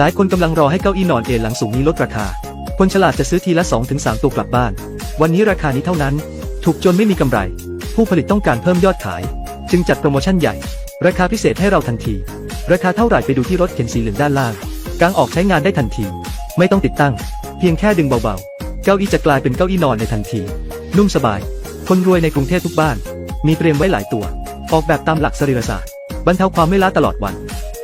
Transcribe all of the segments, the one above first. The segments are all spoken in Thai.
หลายคนกำลังรอให้เก้าอี้นอนเอนหลังสูงนี้ลดราคา คนฉลาดจะซื้อทีละ 2-3 ตัวกลับบ้าน วันนี้ราคานี้เท่านั้น ถูกจนไม่มีกำไร ผู้ผลิตต้องการเพิ่มยอดขาย จึงจัดโปรโมชั่นใหญ่ ราคาพิเศษให้เราทันที ราคาเท่าไหร่ไปดูที่รถเข็นสีเหลืองด้านล่างกางออกใช้งานได้ทันที ไม่ต้องติดตั้ง เพียงแค่ดึงเบาๆ เก้าอี้จะกลายเป็นเก้าอี้นอนในทันที นุ่มสบาย คนรวยในกรุงเทพทุกบ้าน มีเตรียมไว้หลายตัว ออกแบบตามหลักสรีรศาสตร์บรรเทาความไม่ล้าตลอดวัน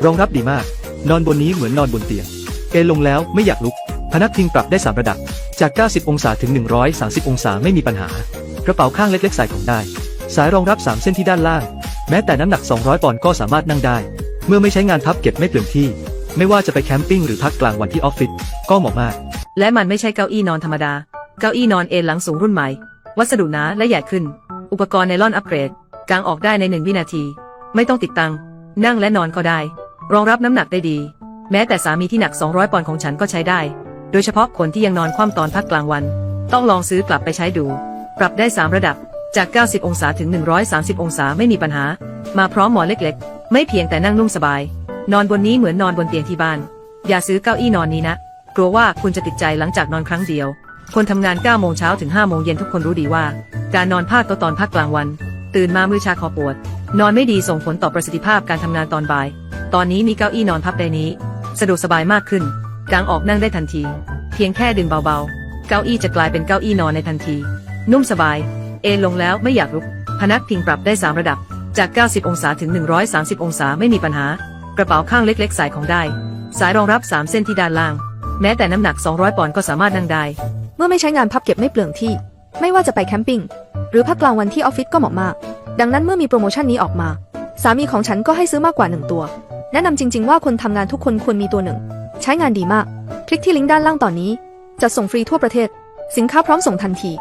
รองรับดีมาก นอนบนนี้เหมือนนอนบนเตียง เอนลงแล้วไม่อยากลุก พนักพิงปรับได้3ระดับ จาก 90 องศาถึง 130 องศาไม่มีปัญหา กระเป๋าข้างเล็กๆใส่ของได้ สายรองรับ 3 เส้นที่ด้านล่าง แม้แต่น้ำหนัก 200 ปอนด์ก็สามารถนั่งได้ เมื่อไม่ใช้งานพับเก็บไม่เปลืองที่ ไม่ว่าจะไปแคมปิ้งหรือพักกลางวันที่ออฟฟิศก็เหมาะมาก และมันไม่ใช่เก้าอี้นอนธรรมดา เก้าอี้นอนเอนหลังสูงรุ่นใหม่ วัสดุหนาและใหญ่ขึ้น อุปกรณ์ไนลอนอัปเกรด กางออกได้ในหนึ่งวินาที ไม่ต้องติดตั้งนั่งและนอนก็ได้ รองรับน้ำหนักได้ดี แม้แต่สามีที่หนัก 200 ปอนด์ของฉันก็ใช้ได้ โดยเฉพาะคนที่ยังนอนคว่ำตอนพักกลางวัน ต้องลองซื้อกลับไปใช้ดู ปรับได้ 3 ระดับ จาก 90 องศาถึง 130 องศาไม่มีปัญหา มาพร้อมหมอนเล็กๆ ไม่เพียงแต่นั่งนุ่มสบาย นอนบนนี้เหมือนนอนบนเตียงที่บ้าน อย่าซื้อเก้าอี้นอนนี้นะ กลัวว่าคุณจะติดใจหลังจากนอนครั้งเดียว คนทำงาน9โมงเช้าถึง5โมงเย็นทุกคนรู้ดีว่า การนอนพลาดตอนพักกลางวัน ตื่นมามือชาคอปวด นอนไม่ดีส่งผลต่อประสิทธิภาพการทำงานตอนบ่าย ตอนนี้มีเก้าอี้นอนพับได้นี้ สะดวกสบายมากขึ้นกางออกนั่งได้ทันที เพียงแค่ดึงเบาๆ เก้าอี้จะกลายเป็นเก้าอี้นอนในทันที นุ่มสบาย เอนลงแล้วไม่อยากลุก พนักพิงปรับได้ 3 ระดับ จาก 90 องศาถึง 130 องศาไม่มีปัญหา กระเป๋าข้างเล็กๆใส่ของได้ สายรองรับ 3 เส้นที่ด้านล่าง แม้แต่น้ำหนัก 200 ปอนด์ก็สามารถนั่งได้ เมื่อไม่ใช้งานพับเก็บไม่เปลืองที่ ไม่ว่าจะไปแคมปิ้งหรือพักกลางวันที่ออฟฟิศก็เหมาะมาก ดังนั้นเมื่อมีโปรโมชั่นนี้ออกมา สามีของฉันก็ให้ซื้อมากกว่าหนึ่งตัว แนะนำจริง ๆ ว่าคนทำงานทุกคนควรมีตัวหนึ่ง ใช้งานดีมาก คลิกที่ลิงก์ด้านล่างตอนนี้ จะส่งฟรีทั่วประเทศ สินค้าพร้อมส่งทันที